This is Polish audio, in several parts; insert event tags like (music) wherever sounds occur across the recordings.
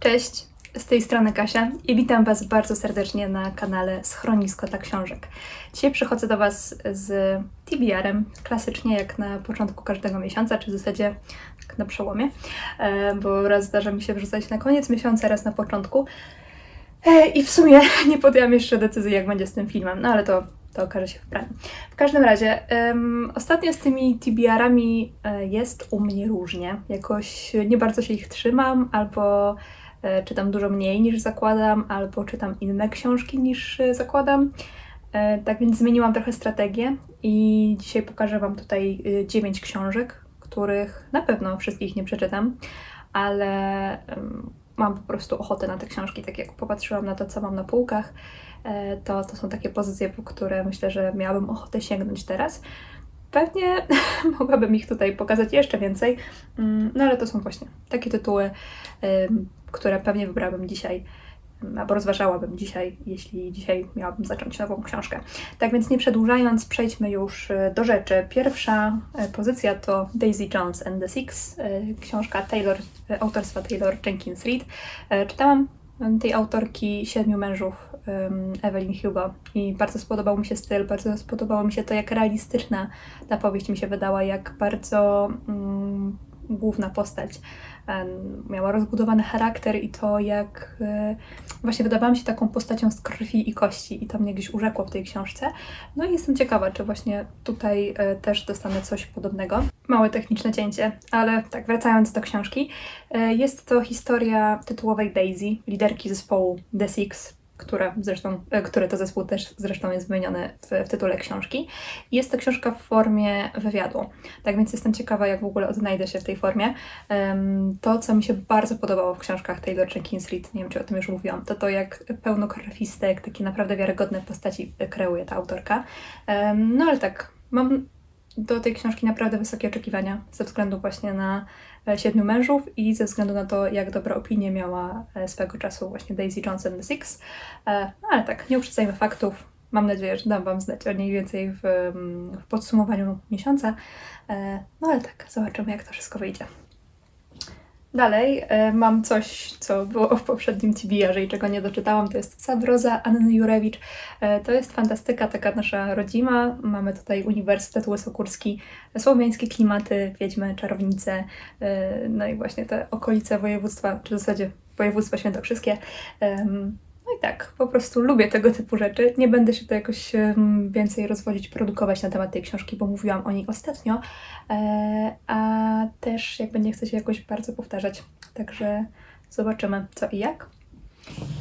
Cześć, z tej strony Kasia i witam Was bardzo serdecznie na kanale Schronisko dla Książek. Dzisiaj przychodzę do Was z TBR-em, klasycznie jak na początku każdego miesiąca, czy w zasadzie tak na przełomie, e, bo raz zdarza mi się wrzucać na koniec miesiąca, raz na początku. E, I w sumie (laughs) nie podjęłam jeszcze decyzji, jak będzie z tym filmem, no ale to, to okaże się w praniu. W każdym razie, em, ostatnio z tymi TBR-ami e, jest u mnie różnie. Jakoś nie bardzo się ich trzymam, albo czytam dużo mniej niż zakładam, albo czytam inne książki niż e, zakładam. E, tak więc zmieniłam trochę strategię i dzisiaj pokażę Wam tutaj e, dziewięć książek, których na pewno wszystkich nie przeczytam, ale mam po prostu ochotę na te książki. Tak jak popatrzyłam na to, co mam na półkach, e, to, to są takie pozycje, po które myślę, że miałabym ochotę sięgnąć teraz. Pewnie (laughs) mogłabym ich tutaj pokazać jeszcze więcej, mm, no ale to są właśnie takie tytuły, które pewnie wybrałabym dzisiaj, albo rozważałabym dzisiaj, jeśli dzisiaj miałabym zacząć nową książkę. Tak więc nie przedłużając, przejdźmy już y, do rzeczy. Pierwsza y, pozycja to Daisy Jones and the Six, y, książka Taylor, autorstwa Taylor Jenkins Reid. Czytałam tej autorki Siedmiu Mężów Evelyn Hugo i bardzo spodobał mi się styl, bardzo spodobało mi się to, jak realistyczna ta powieść mi się wydała, jak bardzo mm, główna postać miała rozbudowany charakter i to, jak e, właśnie wydawała mi się taką postacią z krwi i kości i to mnie gdzieś urzekło w tej książce. No i jestem ciekawa, czy właśnie tutaj e, też dostanę coś podobnego. Małe techniczne cięcie, ale tak, wracając do książki. E, Jest to historia tytułowej Daisy, liderki zespołu The Six, które zresztą, e, który to zespół też zresztą jest wymieniony w, w tytule książki. Jest to książka w formie wywiadu, tak więc jestem ciekawa, jak w ogóle odnajdę się w tej formie. To, co mi się bardzo podobało w książkach Taylor Jenkins Reid, nie wiem, czy o tym już mówiłam, to to, jak pełnokrwiste, jak takie naprawdę wiarygodne postaci kreuje ta autorka. No ale tak, mam do tej książki naprawdę wysokie oczekiwania ze względu właśnie na e, Siedmiu Mężów i ze względu na to, jak dobre opinie miała e, swego czasu właśnie Daisy Jones and the Six. E, No ale tak, nie uprzedzajmy faktów. Mam nadzieję, że dam Wam znać o niej więcej w, mm, w podsumowaniu miesiąca. E, No ale tak, zobaczymy, jak to wszystko wyjdzie. Dalej e, mam coś, co było w poprzednim TBR-ze i czego nie doczytałam, to jest Sabroza Anny Jurewicz. E, To jest fantastyka, taka nasza rodzima. Mamy tutaj Uniwersytet Łysokórski, słowiańskie klimaty, wiedźmy, czarownice, e, no i właśnie te okolice województwa, czy w zasadzie województwa świętokrzyskie. I tak, po prostu lubię tego typu rzeczy. Nie będę się tu jakoś więcej rozwodzić, produkować na temat tej książki, bo mówiłam o niej ostatnio, e, a też jakby nie chcę się jakoś bardzo powtarzać. Także zobaczymy co i jak.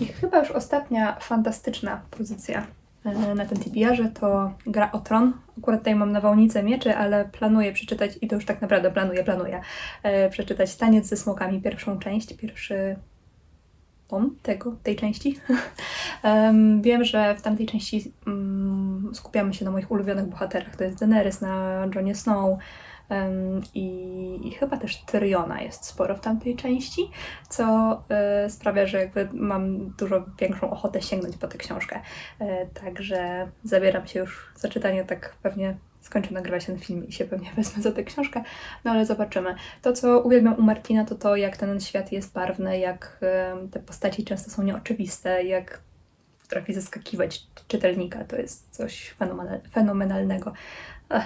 I chyba już ostatnia fantastyczna pozycja e, na tym TBR-ze to Gra o Tron. Akurat tutaj mam nawałnicę mieczy, ale planuję przeczytać, i to już tak naprawdę planuję, planuję, e, przeczytać Taniec ze smokami, pierwszą część, pierwszy tom tego, tej części. (laughs) Em, Wiem, że w tamtej części mm, skupiamy się na moich ulubionych bohaterach. To jest Daenerys, na Jonie Snow em, i, i chyba też Tyriona jest sporo w tamtej części, co e, sprawia, że jakby mam dużo większą ochotę sięgnąć po tę książkę. E, Także zabieram się już za czytanie, tak pewnie skończę nagrywać ten film i się pewnie (laughs) wezmę za tę książkę, no ale zobaczymy. To, co uwielbiam u Martina, to to, jak ten świat jest barwny, jak te postaci często są nieoczywiste, jak potrafi zaskakiwać czytelnika. To jest coś fenomenal- fenomenalnego. Ech,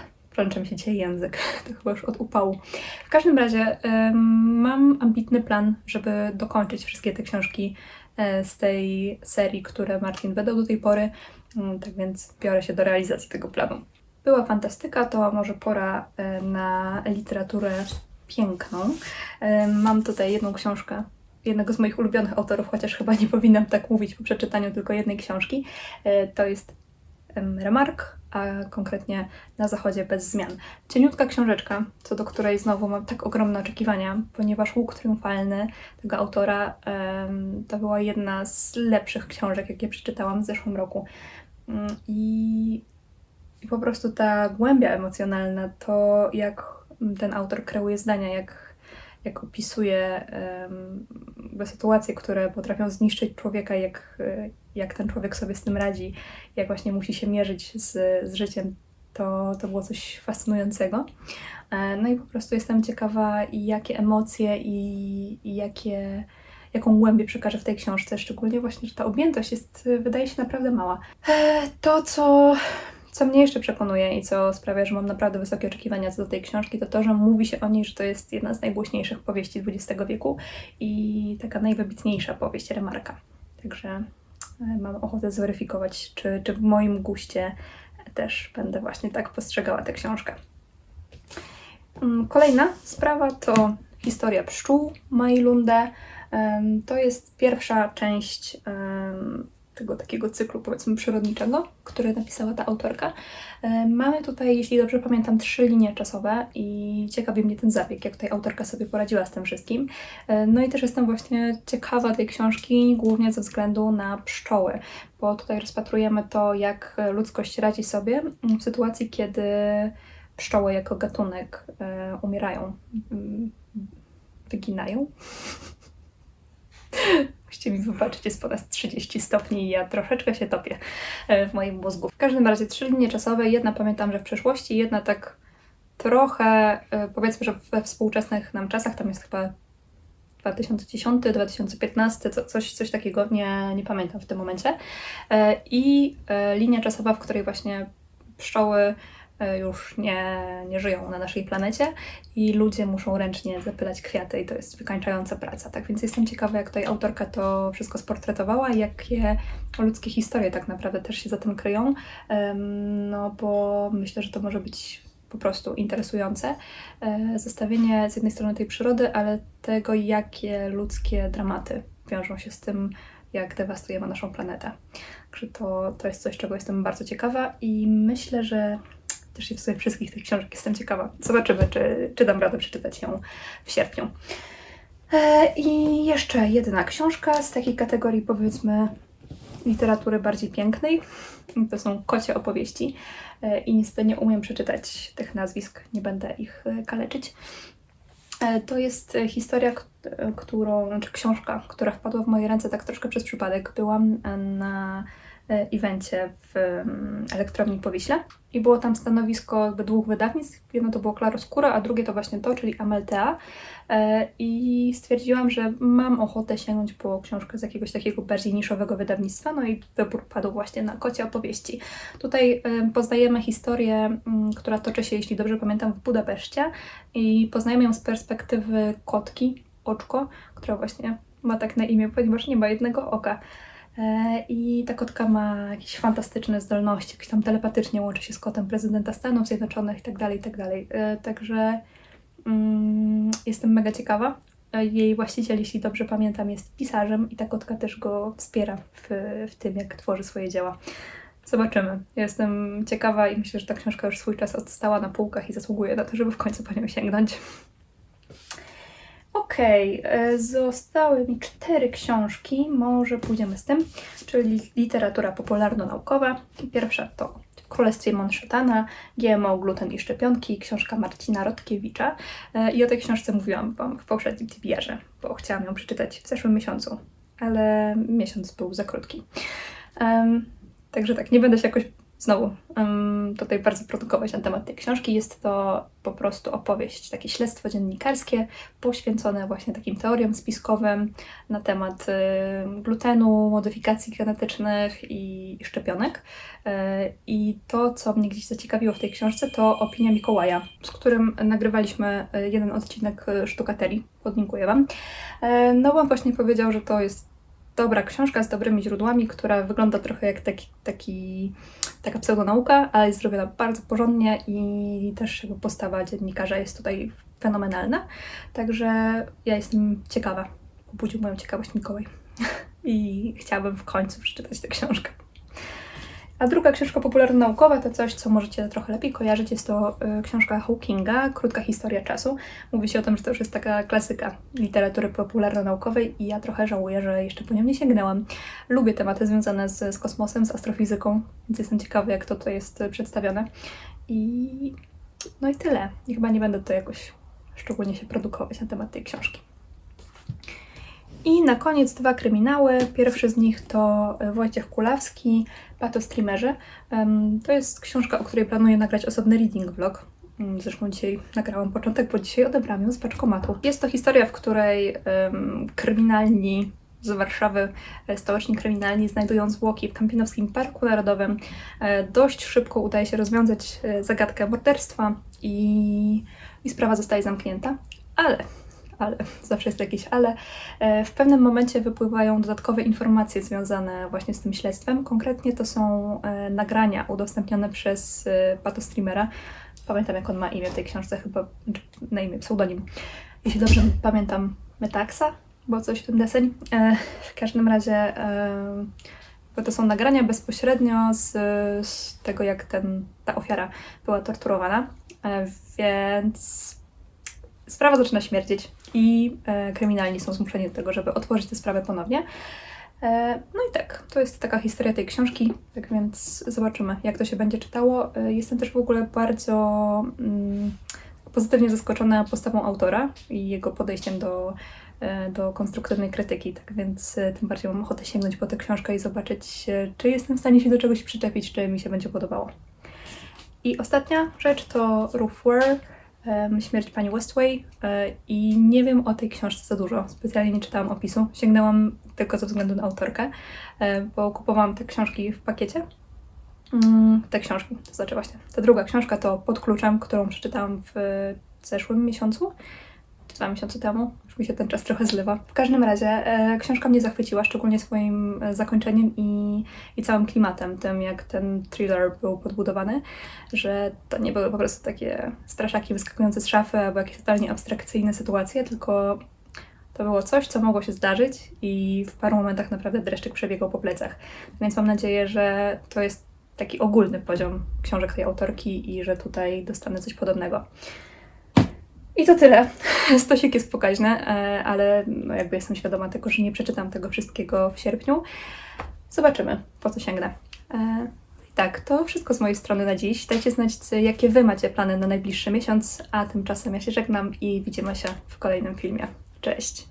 mi się dzisiaj język, (laughs) to chyba już od upału. W każdym razie mam ambitny plan, żeby dokończyć wszystkie te książki e, z tej serii, które Martin wydał do tej pory. Mm, Tak więc biorę się do realizacji tego planu. Była fantastyka, to może pora e, na literaturę piękną. E, Mam tutaj jedną książkę jednego z moich ulubionych autorów, chociaż chyba nie powinnam tak mówić po przeczytaniu tylko jednej książki. E, To jest em, Remark, a konkretnie Na Zachodzie bez zmian. Cieniutka książeczka, co do której znowu mam tak ogromne oczekiwania, ponieważ Łuk Triumfalny tego autora to była jedna z lepszych książek, jakie przeczytałam w zeszłym roku. Mm, I i po prostu ta głębia emocjonalna, to jak ten autor kreuje zdania, jak, jak opisuje um, sytuacje, które potrafią zniszczyć człowieka, jak, jak ten człowiek sobie z tym radzi, jak właśnie musi się mierzyć z, z życiem, to, to było coś fascynującego. E, No i po prostu jestem ciekawa, jakie emocje i, i jakie, jaką głębię przekaże w tej książce, szczególnie właśnie, że ta objętość jest, wydaje się naprawdę mała. E, To, co co mnie jeszcze przekonuje i co sprawia, że mam naprawdę wysokie oczekiwania co do tej książki, to to, że mówi się o niej, że to jest jedna z najgłośniejszych powieści XX wieku i taka najwybitniejsza powieść Remarka. Także e, mam ochotę zweryfikować, czy, czy w moim guście też będę właśnie tak postrzegała tę książkę. Mm, Kolejna sprawa to historia pszczół Majlunde. Em, To jest pierwsza część tego takiego cyklu, powiedzmy, przyrodniczego, który napisała ta autorka. E, Mamy tutaj, jeśli dobrze pamiętam, trzy linie czasowe i ciekawi mnie ten zabieg, jak tutaj autorka sobie poradziła z tym wszystkim. E, No i też jestem właśnie ciekawa tej książki, głównie ze względu na pszczoły, bo tutaj rozpatrujemy to, jak ludzkość radzi sobie w sytuacji, kiedy pszczoły jako gatunek e, umierają, mm, wyginają. (laughs) Musicie mi wybaczyć, jest ponad 30 stopni i ja troszeczkę się topię e, w moim mózgu. W każdym razie trzy linie czasowe, jedna pamiętam, że w przeszłości, jedna tak trochę, e, powiedzmy, że we współczesnych nam czasach, tam jest chyba 2010, 2015, co, coś, coś takiego, nie, nie pamiętam w tym momencie. E, I linia czasowa, w której właśnie pszczoły już nie, nie żyją na naszej planecie i ludzie muszą ręcznie zapylać kwiaty i to jest wykańczająca praca. Tak więc jestem ciekawa, jak tutaj autorka to wszystko sportretowała i jakie ludzkie historie tak naprawdę też się za tym kryją, no bo myślę, że to może być po prostu interesujące. E, Zestawienie z jednej strony tej przyrody, ale tego, jakie ludzkie dramaty wiążą się z tym, jak dewastujemy naszą planetę. Także to, to jest coś, czego jestem bardzo ciekawa i myślę, że też w sumie wszystkich tych książek jestem ciekawa. Zobaczymy, czy, czy dam radę przeczytać ją w sierpniu. E, I jeszcze jedna książka z takiej kategorii, powiedzmy, literatury bardziej pięknej. To są kocie opowieści. E, I niestety nie umiem przeczytać tych nazwisk, nie będę ich e, kaleczyć. To jest historia, którą, znaczy książka, która wpadła w moje ręce tak troszkę przez przypadek. Byłam na evencie w mm, elektrowni Powiśle i było tam stanowisko jakby dwóch wydawnictw. Jedno to było Claroscura, a drugie to właśnie to, czyli Ameltea. E, I stwierdziłam, że mam ochotę sięgnąć po książkę z jakiegoś takiego bardziej niszowego wydawnictwa, no i wybór padł właśnie na kocie opowieści. Tutaj e, poznajemy historię, mm, która toczy się, jeśli dobrze pamiętam, w Budapeszcie i poznajemy ją z perspektywy kotki, oczko, która właśnie ma tak na imię, ponieważ nie ma jednego oka. E, I ta kotka ma jakieś fantastyczne zdolności, jakieś tam telepatycznie łączy się z kotem prezydenta Stanów Zjednoczonych itd., itd. E, Także mm, jestem mega ciekawa. E, Jej właściciel, jeśli dobrze pamiętam, jest pisarzem i ta kotka też go wspiera w, w tym, jak tworzy swoje dzieła. Zobaczymy. Jestem ciekawa i myślę, że ta książka już swój czas odstała na półkach i zasługuje na to, żeby w końcu po nią sięgnąć. Okej, e, zostały mi cztery książki, może pójdziemy z tym, czyli literatura popularno-naukowa. Pierwsza to Królestwie Monszatana, GMO, gluten i szczepionki, książka Marcina Rotkiewicza. E, I o tej książce mówiłam Wam w poprzednim TBR-ze, bo chciałam ją przeczytać w zeszłym miesiącu, ale miesiąc był za krótki. Em, Także tak, nie będę się jakoś znowu em, tutaj bardzo produkować na temat tej książki. Jest to po prostu opowieść, takie śledztwo dziennikarskie poświęcone właśnie takim teoriom spiskowym na temat y, glutenu, modyfikacji genetycznych i, i szczepionek. E, I to, co mnie gdzieś zaciekawiło w tej książce, to opinia Mikołaja, z którym nagrywaliśmy y, jeden odcinek y, Sztukaterii. Podlinkuję Wam. E, No, on właśnie powiedział, że to jest dobra książka z dobrymi źródłami, która wygląda trochę jak taki, taki, taka pseudonauka, ale jest zrobiona bardzo porządnie i też jakby postawa dziennikarza jest tutaj fenomenalna. Także ja jestem ciekawa. Obudził moją ciekawość Mikołaj. (laughs) I chciałabym w końcu przeczytać tę książkę. A druga książka popularno-naukowa to coś, co możecie trochę lepiej kojarzyć. Jest to y, książka Hawkinga, Krótka historia czasu. Mówi się o tym, że to już jest taka klasyka literatury popularno-naukowej i ja trochę żałuję, że jeszcze po nią nie sięgnęłam. Lubię tematy związane z, z kosmosem, z astrofizyką, więc jestem ciekawa, jak to tutaj jest y, przedstawione. I no i tyle. I chyba nie będę tutaj jakoś szczególnie się produkować na temat tej książki. I na koniec dwa kryminały. Pierwszy z nich to e, Wojciech Kulawski, Pato Streamerzy. To jest książka, o której planuję nagrać osobny reading vlog. Mm, Zresztą dzisiaj nagrałam początek, bo dzisiaj odebrałam ją z paczkomatu. Jest to historia, w której kryminalni z Warszawy, e, stoczni kryminalni znajdują zwłoki w Kampinowskim Parku Narodowym. E, Dość szybko udaje się rozwiązać zagadkę morderstwa i, i sprawa zostaje zamknięta. Ale, ale, (laughs) zawsze jest jakieś ale, e, w pewnym momencie wypływają dodatkowe informacje związane właśnie z tym śledztwem. Konkretnie to są e, nagrania udostępnione przez e, patostreamera. Pamiętam jak on ma imię w tej książce, chyba znaczy, na imię, pseudonim. Jeśli dobrze pamiętam, Metaxa, bo coś w tym deseń. W każdym razie bo to są nagrania bezpośrednio z, z tego, jak ten, ta ofiara była torturowana, więc sprawa zaczyna śmierdzieć i e, kryminalni są zmuszeni do tego, żeby otworzyć tę sprawę ponownie. E, no i tak, to jest taka historia tej książki, tak więc zobaczymy, jak to się będzie czytało. E, jestem też w ogóle bardzo mm, pozytywnie zaskoczona postawą autora i jego podejściem do, e, do konstruktywnej krytyki, tak więc e, tym bardziej mam ochotę sięgnąć po tę książkę i zobaczyć, e, czy jestem w stanie się do czegoś przyczepić, czy mi się będzie podobało. I ostatnia rzecz to em, Śmierć pani Westway e, i nie wiem o tej książce za dużo, specjalnie nie czytałam opisu, sięgnęłam tylko ze względu na autorkę, e, bo kupowałam te książki w pakiecie. Mm, te książki, to znaczy właśnie, ta druga książka to Pod kluczem, którą przeczytałam w zeszłym miesiącu, dwa miesiące temu, już mi się ten czas trochę zlewa. W każdym razie e, książka mnie zachwyciła, szczególnie swoim e, zakończeniem i, i całym klimatem, tym jak ten thriller był podbudowany, że to nie były po prostu takie straszaki wyskakujące z szafy albo jakieś totalnie abstrakcyjne sytuacje, tylko to było coś, co mogło się zdarzyć i w paru momentach naprawdę dreszczyk przebiegał po plecach. Więc mam nadzieję, że to jest taki ogólny poziom książek tej autorki i że tutaj dostanę coś podobnego. I to tyle. (laughs) Stosik jest pokaźny, e, ale no jakby jestem świadoma tego, że nie przeczytam tego wszystkiego w sierpniu. Zobaczymy, po co sięgnę. E, I tak, to wszystko z mojej strony na dziś. Dajcie znać, jakie Wy macie plany na najbliższy miesiąc, a tymczasem ja się żegnam i widzimy się w kolejnym filmie. Cześć!